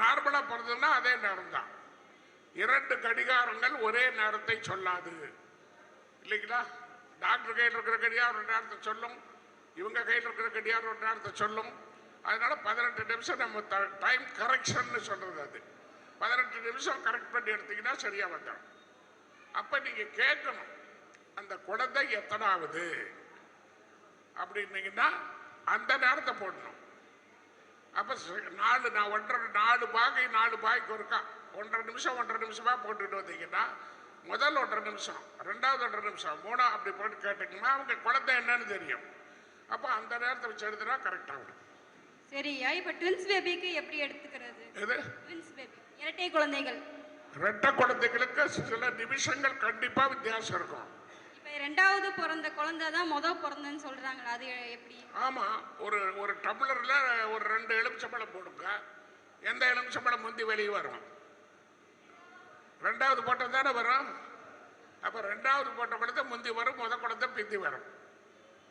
நார்மலாக பிறந்ததுன்னா அதே நேரம் தான். இரண்டு கடிகாரங்கள் ஒரே நேரத்தை சொல்லாது. இல்லைங்களா? டாக்டர் கையில் இருக்கிற கடிகாரம் ஒரு நேரத்தை சொல்லும். இவங்க கையில் இருக்கிற கடிகாரம் ஒரு நேரத்தை சொல்லும். அதனால பதினெட்டு நிமிஷம் நம்ம டைம் கரெக்ஷன்னு சொல்றது அது. பதினெட்டு நிமிஷம் கரெக்ட் பண்ணி எடுத்தீங்கன்னா சரியா வந்துடும். அப்ப நீங்க கேட்கணும் அந்த குழந்தை எத்தனாவது? அப்படின்னீங்கன்னா அந்த நேரத்தை போடணும். அப்ப நாலு நான் ஒன்றரை நாலு பாகை நாலு பாய்க்கு ஒருக்கா. ஒன்றரை நிமிஷம் ஒன்றரை நிமிஷமா போட்டுட்டு வந்தீங்கன்னா முதல் ஒன்றரை நிமிஷம் ரெண்டாவது ஒன்றரை நிமிஷம் மூணா அப்படி போட்டு கேட்டீங்கன்னா அவங்க குழந்தை என்னன்னு தெரியும். அப்போ அந்த நேரத்தை வச்சு எழுதுனா கரெக்டாக வரும் சரியா? இப்ப ட்வின்ஸ் பேபிக்கு எப்படி எடுத்துக்கிறது? இது ட்வின்ஸ் பேபி இரட்டை குழந்தைகள். ரெட்டை குழந்தைகளுக்கு சில நிமிஷங்கள் கண்டிப்பா வித்தியாசம் இருக்கும். ரெண்டாவது பிறந்த குழந்தை தான் முத பிறந்தன்னு சொல்றாங்களா அது எப்படி? ஆமா ஒரு ஒரு டம்ளர்ல ஒரு ரெண்டு எலுமிச்சம்பழம் போடுங்க. எந்த எலுமிச்சம்பழம் முந்தி வெளியே வரும்? ரெண்டாவது போட்டது தானே வரும்? அப்ப ரெண்டாவது போட்ட குழந்தை முந்தி வரும் முத குழந்தை பிந்தி வரும்.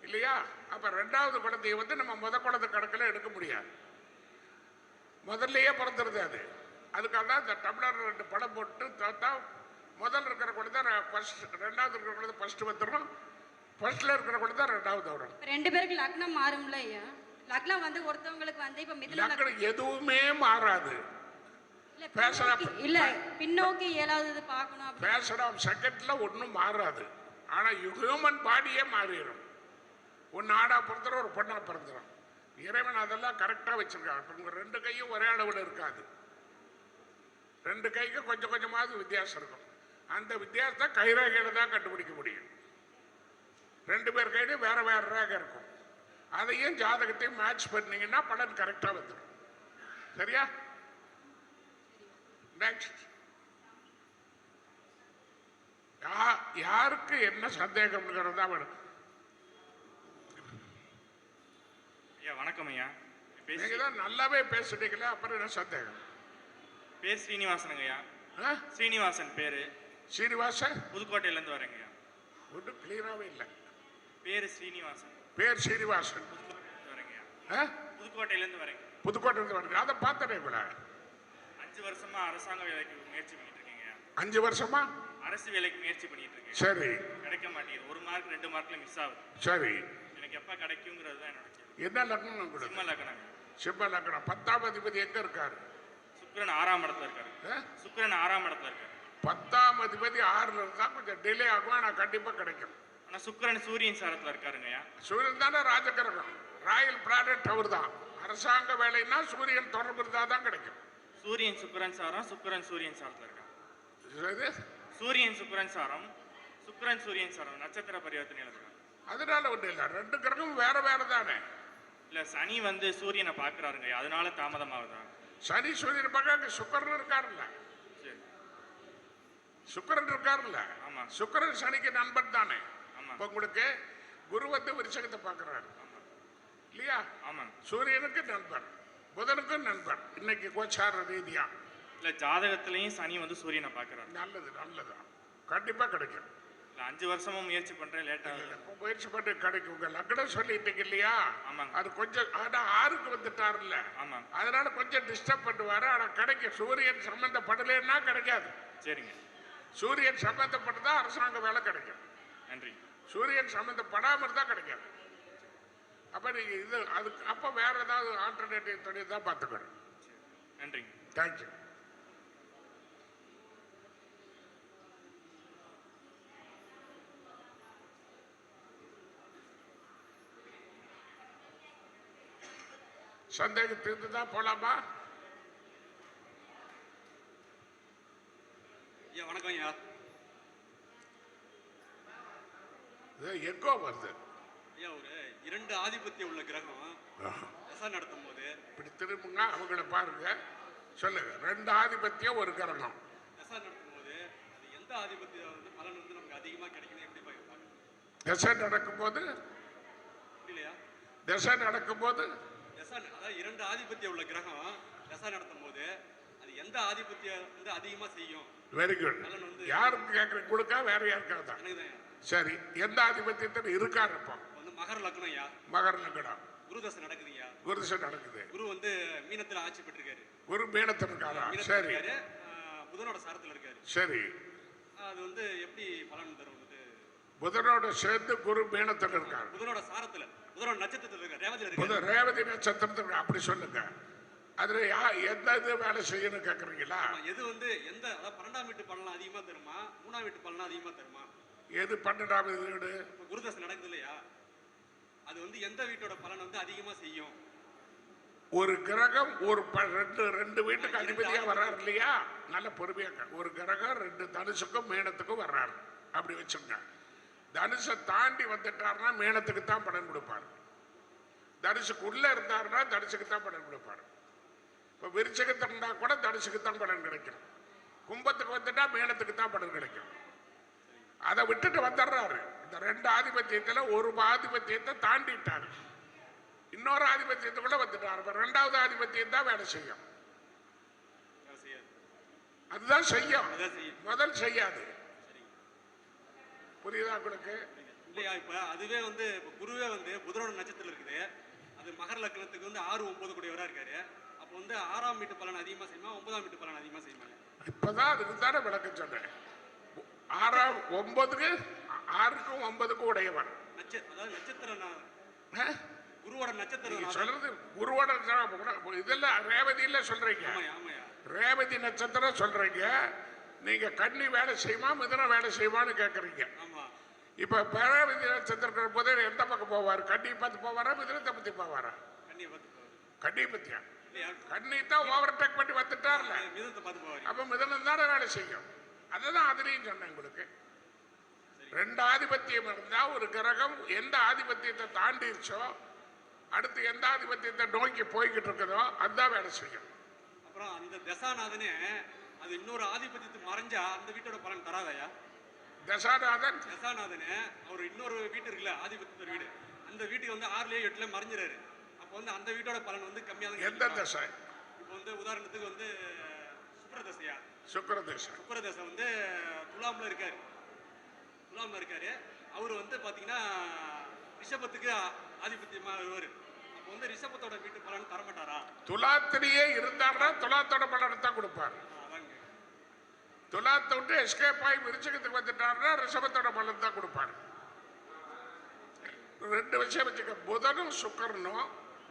இல்லையா? அப்ப ரெண்டாவது குழந்தைய வந்து நம்ம முத குழந்தை கணக்கில் எடுக்க முடியாது. முதல்லயே பிறந்துருது அது. அதுக்காக தான் இந்த டம்ளர் ரெண்டு படம் போட்டு பார்த்தா முதல்ல இருக்கிற குழந்தை ஃபர்ஸ்ட் ரெண்டாவது இருக்கிற குழந்தை ஃபர்ஸ்ட் வந்துடும் ஃபர்ஸ்ட்ல இருக்கிற குழந்தை ரெண்டாவது வரும் ரெண்டு பேருக்கு லக்னம் மாறும்ல ஐயா? லக்னம் வந்து ஒருத்தவங்களுக்கு வந்து இப்ப மிதுன லக்னம் எதுவுமே மாறாது. இல்ல பேசலாம். பின்னோக்கி- இல்ல பின்னோக்கி ஏழாவது பார்க்கணும் பேசலாம் செகண்ட்ல ஒன்றும் மாறாது. ஆனா ஹியூமன் பாடியே மாறிடும். ஒன்று ஆடா பிறந்துடும் ஒரு பொண்ணா பிறந்துடும் இறைவன் அதெல்லாம் கரெக்டா வச்சிருக்கான். இப்ப ரெண்டு கையும் ஒரே அளவில் இருக்காது. ரெண்டு கைக்கு கொஞ்சம் கொஞ்சமாவது வித்தியாசம் இருக்கும். அந்த வித்தியாசத்தை கைரேகையில தான் கண்டுபிடிக்க முடியும். ரெண்டு பேர் கையிலும் வேற வேற ரேகை இருக்கும். அதையும் ஜாதகத்தையும் மேட்ச் பண்ணீங்கன்னா பலன் கரெக்டா வந்துடும் சரியா? நெக்ஸ்ட் யாருக்கு என்ன சந்தேகம்ங்கிறது தான் வேணும். ஐயா வணக்கம் ஐயா. நீங்க தான் நல்லாவே பேசுனீங்களே அப்புறம் என்ன சந்தேகம்? பேர் ஸ்ரீனிவாசனுங்க ஐயா? ஸ்ரீனிவாசன் பேரு. சீனிவாசன்? புதுக்கோட்டையிலேருந்து வரேங்க ஒன்றும் கிளியராகவே இல்லை. பேரு ஸ்ரீனிவாசன் பேர் சீனிவாசன். புதுக்கோட்டையிலேருந்து வரேங்க? புதுக்கோட்டையிலேருந்து வரேங்க. புதுக்கோட்டையிலிருந்து வருது அதை பார்த்தனே கூட அஞ்சு வருஷமா அரசாங்க வேலைக்கு முயற்சி பண்ணிட்டு இருக்கேங்க அஞ்சு வருஷமா? அரசு வேலைக்கு முயற்சி பண்ணிட்டு இருக்கேன் சரி. கிடைக்க மாட்டேங்குது. ஒரு மார்க் ரெண்டு மார்க்ல மிஸ் ஆகுது. சரி. எனக்கு எப்ப கிடைக்குங்கிறது தான் என்னோட என்ன லக்னம் கூட சிம்ம லக்னங்க சிம்ம லக்னம். பத்தாம் அதிபதி எங்க இருக்காரு? சுக்கிரன் ஆறாம் இடத்துல இருக்காரு? சுக்கிரன் ஆறாம் இடத்துல இருக்காரு. பத்தாம் அதிபதி ஆறுல இருந்தா கொஞ்சம் டிலே ஆகும் ஆனா கண்டிப்பா கிடைக்கும். ஆனா சுக்கிரன் சூரியன் சாரத்துல இருக்காருங்க ஐயா. சூரியன் தானே ராஜகிரகம். ராயல் பிளானட் அவர் தான். அரசாங்க வேலைன்னா சூரியன் தொடர்பு இருந்தா தான் கிடைக்கும். சூரியன் சுக்கிரன் சாரம் சுக்கிரன் சூரியன் சாரத்துல இருக்காரு இது சூரியன் சுக்கிரன் சாரம் சுக்கிரன் சூரியன் சாரம் நட்சத்திர பரிவர்த்தனையில இருக்காங்க. அதனால ஒண்ணு இல்லை. ரெண்டு கிரகம் வேற வேற தானே. இல்ல சனி வந்து சூரியனை பாக்குறாருங்க அதனால தாமதமாகுதா? சனி சூரியன் பார்க்க சுக்கரன் இருக்காருல்ல. சுக்கரன் இருக்காருல்ல. சுக்கரன் சனிக்கு நண்பன் தானே. இப்ப உங்களுக்கு குரு வந்து விருச்சகத்தை பார்க்கறாரு. இல்லையா? ஆமாங்க சூரியனுக்கு நண்பன் புதனுக்கும் நண்பன். இன்னைக்கு கோச்சார ரீதியா. இல்ல ஜாதகத்திலயும் சனி வந்து சூரியனை பாக்குறாரு நல்லது நல்லது. கண்டிப்பா கிடைக்கும். அஞ்சு வருஷமும் முயற்சி பண்றேன் லேட் இப்ப முயற்சி பண்ணி கிடைக்கும். உங்க லக்னம் சொல்லிட்டீங்க இல்லையா? ஆமாங்க. அது கொஞ்சம் ஆனா ஆறுக்கு வந்துட்டாருல்ல. ஆமாங்க. அதனால கொஞ்சம் டிஸ்டர்ப் பண்ணுவாரு. ஆனா கிடைக்கும். சூரியன் சம்பந்தப்படலைன்னா கிடைக்காது. சரிங்க. சூரியன் சம்பந்தப்பட்டதா அரசாங்க வேலை கிடைக்கும். நன்றி. சூரியன் சம்பந்தப்படாம இருந்தா கிடைக்காது அப்ப நீங்க இது அதுக்கு அப்ப வேற ஏதாவது ஆல்டர்னேட்டிவ் தொழில் தான் பார்த்துக்கணும். நன்றிங்க தேங்க்யூ சந்தேகம் தீர்ந்துதான் போலாமா? ஐயா வணக்கம் ஐயா எக்கோ வருது? இரண்டு ஆதிபத்தியம் உள்ள கிரகம். தசா நடத்தும் போது இப்படி திரும்புங்க அவங்கள பாருங்க. சொல்லுங்க. ரெண்டு ஆதிபத்தியம் ஒரு கிரகம். தசா நடத்தும் போது அது எந்த ஆதிபத்தியம் வந்து பலன் வந்து நமக்கு அதிகமாக கிடைக்குது? எப்படி பார்க்க திசை நடக்கும்போது? புரியலையா? திசை நடக்கும்போது? தசா அதாவது இரண்டு ஆதிபத்தியம் உள்ள கிரகம் தசா நடத்தும் போது அது எந்த ஆதிபத்தியம் வந்து அதிகமாக செய்யும்? வெரி குட் யாருக்கு கேட்குறேன் கொடுக்கா வேற யாருக்காக தான். சரி எந்த ஆதிபத்தியத்தில் இருக்காரு இப்போ வந்து மகர லக்னம் ஐயா. மகர லக்னம். குரு தசை நடக்குதுங்கய்யா குருசை நடக்குது. குரு வந்து மீனத்துல ஆட்சி பெற்றிருக்காரு. குரு மீனத்தில் இருக்காரா சரி. புதனோட சாரத்துல இருக்காரு. சரி. அது வந்து எப்படி பலன் தரும் வந்து புதனோட சேர்ந்து குரு மீனத்தில் இருக்காரு. புதனோட சாரத்துல புதனோட நட்சத்திரத்துல இருக்காரு ரேவதியில புத ரேவதி நட்சத்திரத்துக்கு அப்படி சொல்லுங்க. அதுல யா எந்த இது வேலை செய்யணும் கேக்குறீங்களா? ஆமா, எது வந்து எந்த அதாவது பன்னெண்டாம் வீட்டு பலன் அதிகமா தருமா? மூணாம் வீட்டு பலன் அதிகமா தருமா? எது பன்னெண்டாம் வீடு? குருதசை நடக்குது இல்லையா அது வந்து எந்த வீட்டோட பலன் வந்து அதிகமா செய்யும்? ஒரு கிரகம் ஒரு ரெண்டு ரெண்டு வீட்டுக்கு அதிபதியா வர்றாரு இல்லையா? நல்ல பொறுமையா கேளு. ஒரு கிரகம் ரெண்டு தனுசுக்கும் மீனத்துக்கும் வர்றாரு. அப்படி வச்சுங்க. தனுஷை தாண்டி வந்துட்டாருன்னா மீனத்துக்கு தான் பலன் கொடுப்பாரு. தனுஷுக்கு உள்ள இருந்தாருன்னா தனுஷுக்கு தான் பலன் கொடுப்பாரு. இப்போ விருச்சகத்தில் இருந்தா கூட தனுஷுக்கு தான் பலன் கிடைக்கும். கும்பத்துக்கு வந்துட்டா மீனத்துக்கு தான் பலன் கிடைக்கும். அதை விட்டுட்டு வந்துடுறாரு. இந்த ரெண்டு ஆதிபத்தியத்துல ஒரு ஆதிபத்தியத்தை தாண்டிட்டாரு. இன்னொரு ஆதிபத்தியத்துக்குள்ள வந்துட்டாரு. இப்ப ரெண்டாவது ஆதிபத்தியம் தான் வேலை செய்யும். அதுதான் செய்யும். முதல் செய்யாது. புரியுதா உங்களுக்கு? இல்லையா? இப்ப அதுவே வந்து இப்ப குருவே வந்து புதனோட நட்சத்திரம் இருக்குது. அது மகர லக்னத்துக்கு வந்து ஆறு ஒன்பது கூடியவரா இருக்காரு. அப்போ வந்து ஆறாம் வீட்டு பலன் அதிகமா செய்யுமா? ஒன்பதாம் வீட்டு பலன் அதிகமா செய்யுமா? இப்பதான் அதுக்கு தானே விளக்கம் சொன்னேன் ஆறாம் ஒன்பதுக்கு ஆறுக்கும் ஒன்பதுக்கும் உடையவன். சொல்றது குருவோட இதெல்லாம் ரேவதியில சொல்றீங்க. ரேவதி நட்சத்திரம் சொல்றீங்க. நீங்க கன்னி வேலை செய்யுமா மிதுன வேலை செய்யுமான்னு கேக்குறீங்க. ஆமா. இப்ப ரேவதி நட்சத்திரம் போது எந்த பக்கம் போவார்? கன்னி பார்த்து போவாரா மிதுனத்தை பத்தி போவாரா? பத்தியா? இல்லையா? கன்னி தான் ஓவர்டேக் பண்ணி வந்துட்டார்ல. அப்ப மிதனம் தானே வேலை செய்யும். அதுதான் அதுலயும் சொன்னேன் உங்களுக்கு. ரெண்டு ஆதிபத்தியம் இருந்தா ஒரு கிரகம் எந்த ஆதிபத்தியத்தை தாண்டிருச்சோ அடுத்து எந்த ஆதிபத்தியத்தை நோக்கி போய்கிட்டு இருக்குதோ அதுதான் வேலை செய்யும். அப்புறம் அந்த தசாநாதனே அது இன்னொரு ஆதிபத்தியத்துக்கு மறைஞ்சா அந்த வீட்டோட பலன் தராதயா? தசாநாதன்? தசாநாதனே அவர் இன்னொரு வீட்டு இருக்குல்ல ஆதிபத்திய வீடு. அந்த வீட்டுக்கு வந்து ஆறுலயே எட்டுல மறைஞ்சிறாரு. அப்போ வந்து அந்த வீட்டோட பலன் வந்து கம்மியா தான் எந்த? தசை? இப்போ வந்து உதாரணத்துக்கு வந்து சுக்கிர தசையா சுக்கர தசை சுக்கிர தசை வந்து துலாம்ல இருக்காரு. துலாம்ல இருக்காரு. அவர் வந்து பாத்தீங்கன்னா ரிஷபத்துக்கு ஆ- ஆதிபத்தியமா வருவாரு. அப்போ வந்து ரிஷபத்தோட வீட்டு பலன் தர மாட்டாரா துலாத்திலேயே இருந்தாருன்னா துலாத்தோட பலனை தான் கொடுப்பார். துலாத்தை விட்டு எஸ்கேப் ஆகி விருச்சகத்துக்கு வந்துட்டாருன்னா ரிஷபத்தோட பலன் தான் கொடுப்பார். ரெண்டு விஷயம் வச்சுக்க புதனும் சுக்கரனும்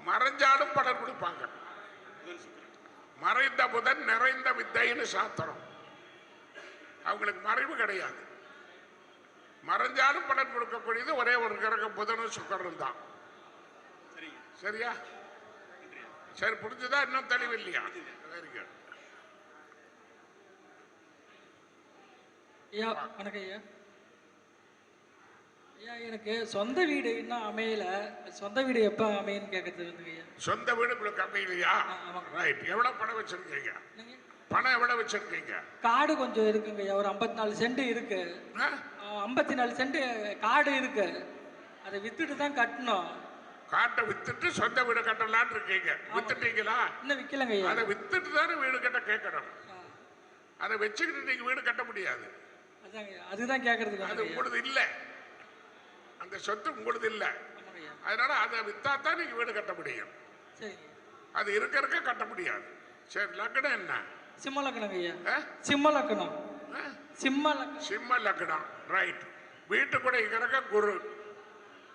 மறைஞ்சாலும் பலன் கொடுப்பாங்க. புதன் சுக்கிரன். மறைந்த புதன் நிறைந்த வித்தைன்னு சாத்திரம். அவங்களுக்கு மறைவு கிடையாது. மறைஞ்சாலும் பலன் கொடுக்கக்கூடியது ஒரே ஒரு கிரகம் புதனும் சுக்கரனும் தான். சரியா? சரி புரிஞ்சுதா? இன்னும் தெளிவு இல்லையா? வெரி குட் ஐயா வணக்கம் ஐயா. எனக்கு சொந்த வீடு இன்னும் அமையல. சொந்த வீடு எப்போ அமையுன்னு கேட்கறது வந்துங்க ஐயா சொந்த வீடு உங்களுக்கு அமையலையா. ரைட் எவ்வளவு பணம் வச்சிருக்கீங்க? பணம் எவ்வளவு வச்சிருக்கீங்க? காடு கொஞ்சம் இருக்குங்க ஒரு ஐம்பத்தி நாலு சென்ட் இருக்கு? ஐம்பத்தி நாலு சென்ட் காடு இருக்கு. அதை வித்துட்டு தான் கட்டணும். காட்டை வித்துட்டு சொந்த வீடு கட்டலாம்னு இருக்கீங்க. வித்துட்டீங்களா? இன்னும் விற்கலங்க அதை வித்துட்டு தானே வீடு கட்ட கேட்கணும். அதை வச்சுக்கிட்டு நீங்க வீடு கட்ட முடியாது. அதுதான் கேட்கறதுக்கு அது உங்களுது இல்ல. அந்த சொத்து உங்களுது இல்ல. அதனால அதை வித்தா தான் நீங்க வீடு கட்ட முடியும். அது இருக்க இருக்க கட்ட முடியாது. சரி லக்னம் என்ன? சிம்ம லக்கணங்க ஐயா? சிம்ம லக்கணம்? சிம்ம லக்கணம். சிம்ம லக்னம் ரைட் வீட்டுக்குள்ள இருக்கிற குரு.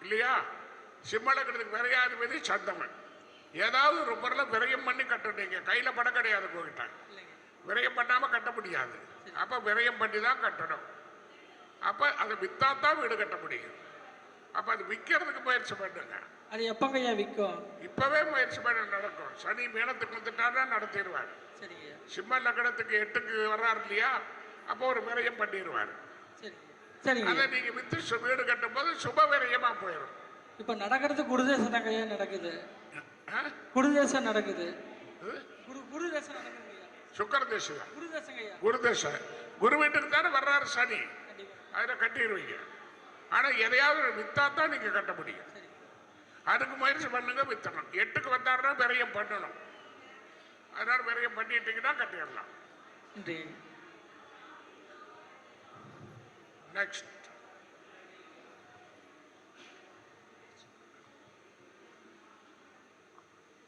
இல்லையா? சிம்ம லக்னத்துக்கு விரையாதிபதி சந்தமன். ஏதாவது ஒரு பொருளை விரயம் பண்ணி கட்டுனீங்க கையில படம் கிடையாது போகிட்ட விரயம் பண்ணாம கட்ட முடியாது. அப்ப விரயம் பண்ணி தான் கட்டணும். அப்ப அதை வித்தா தான் வீடு கட்ட முடியும். அப்ப அது விற்கிறதுக்கு முயற்சி பண்ணுங்க. அது எப்போங்க ஐயா விற்கும் இப்பவே முயற்சி பண்ண நடக்கும். சனி மேனத்துக்கு வந்துட்டாருன்னா நடத்திடுவார். சரிங்க. சிம்ம லக்னத்துக்கு எட்டுக்கு வர்றாரு இல்லையா? அப்போ ஒரு விரயம் பண்ணிடுவார். சரிங்க சரிங்க. அதை ஐயா நீங்க வித்து வீடு கட்டும் போது சுப விரயமா போயிடும். இப்போ நடக்கிறது குருதேசம் தாங்க ஐயா நடக்குது? ஆ? குருதேசம் நடக்குது? குரு குருதேசம் நடக்குதுங்க ஐயா சுக்கர திசை குருதேசங்க ஐயா குரு வீட்டுக்கு தானே வர்றாரு சனி. அதில் கட்டிடுவீங்க. ஆனா எதையாவது வித்தா தான் நீங்க கட்ட முடியும். அதுக்கு முயற்சி பண்ணுங்க வித்தணும். எட்டுக்கு வந்தாருன்னா விரயம் பண்ணணும். அதனால விரயம் பண்ணிட்டீங்கன்னா கட்டிடலாம். நெக்ஸ்ட்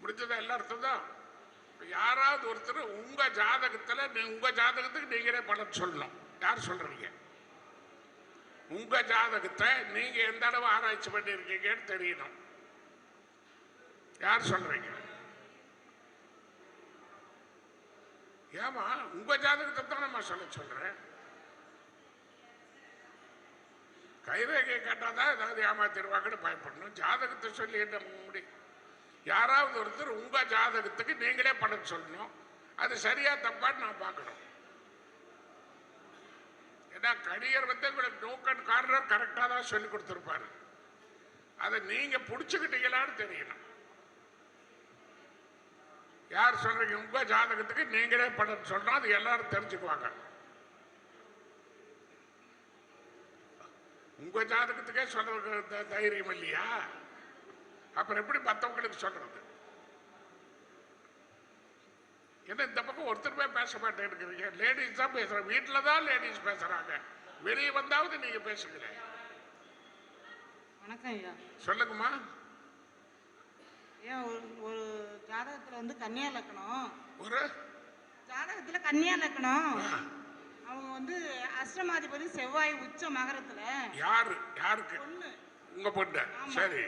புரிஞ்சதா எல்லாருக்கும் தான்? இப்ப யாராவது ஒருத்தர் உங்க ஜாதகத்துல நீ- உங்க ஜாதகத்துக்கு நீங்களே பலன் சொல்லணும். யார் சொல்றீங்க? உங்க ஜாதகத்தை நீங்க எந்த அளவு ஆராய்ச்சி பண்ணியிருக்கீங்கன்னு தெரியணும். யார் சொல்றீங்க? ஏமா உங்க ஜாதகத்தை தான் நம்ம சொல்ல சொல்றேன். கைரேகை கேட்டாதான் ஏதாவது ஏமாத்திடுவாங்கன்னு பயப்படணும். ஜாதகத்தை சொல்லி என்ன முடியும்? யாராவது ஒருத்தர் உங்க ஜாதகத்துக்கு நீங்களே பணம் சொல்லணும். அது சரியா தப்பான்னு நான் பார்க்கணும். அதான் கணியர் வந்து உங்களுக்கு நோக் அண்ட் கார்னர் கரெக்டாக தான் சொல்லி கொடுத்துருப்பாரு. அதை நீங்கள் பிடிச்சிக்கிட்டீங்களான்னு தெரியணும். யார் சொல்றீங்க? உங்க ஜாதகத்துக்கு நீங்களே பண்ண சொன்னால் அது எல்லாரும் தெரிஞ்சுக்குவாங்க. உங்க ஜாதகத்துக்கே சொல்றதுக்கு த- தைரியம் இல்லையா? அப்புறம் எப்படி மற்றவங்களுக்கு சொல்றது? என்ன இந்த பக்கம் ஒருத்தருமே பேச மாட்டேங்கிறீங்க லேடிஸ் தான் பேசுறாங்க வீட்டில் தான் லேடிஸ் பேசுறாங்க. வெளியே வந்தாவது நீங்க பேசுங்களேன் வணக்கம் ஐயா. சொல்லுங்கம்மா. ஏன் ஒரு ஒரு ஜாதகத்தில் வந்து கன்னியா லக்கணம். ஒரு? ஜாதகத்தில் கன்னியா லக்கணம். அவங்க வந்து அஷ்டமாதிபதி செவ்வாய் உச்ச மகரத்தில். யாரு? யாருக்கு? பொண்ணு. உங்க பொண்ணு. சரி.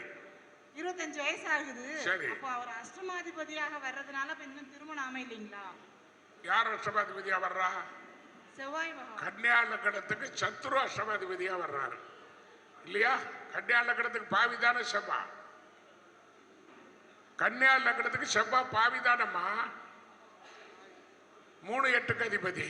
இருபத்தஞ்சு வயசு ஆகுது சரி. அப்போ அவர் அஷ்டமாதிபதியாக வர்றதுனால இப்ப இன்னும் திருமணம் அமையலைங்களா யார் அஷ்டமாதிபதியா வர்றா? செவ்வாய் பகவான். கன்னியா லக்கணத்துக்கு சத்ரு அஷ்டமாதிபதியா வர்றாரு. இல்லையா? கன்னியா லக்கணத்துக்கு பாவிதான செவ்வா. கன்னியா லக்கணத்துக்கு செவ்வா பாவிதானம்மா மூணு எட்டுக்கு அதிபதி.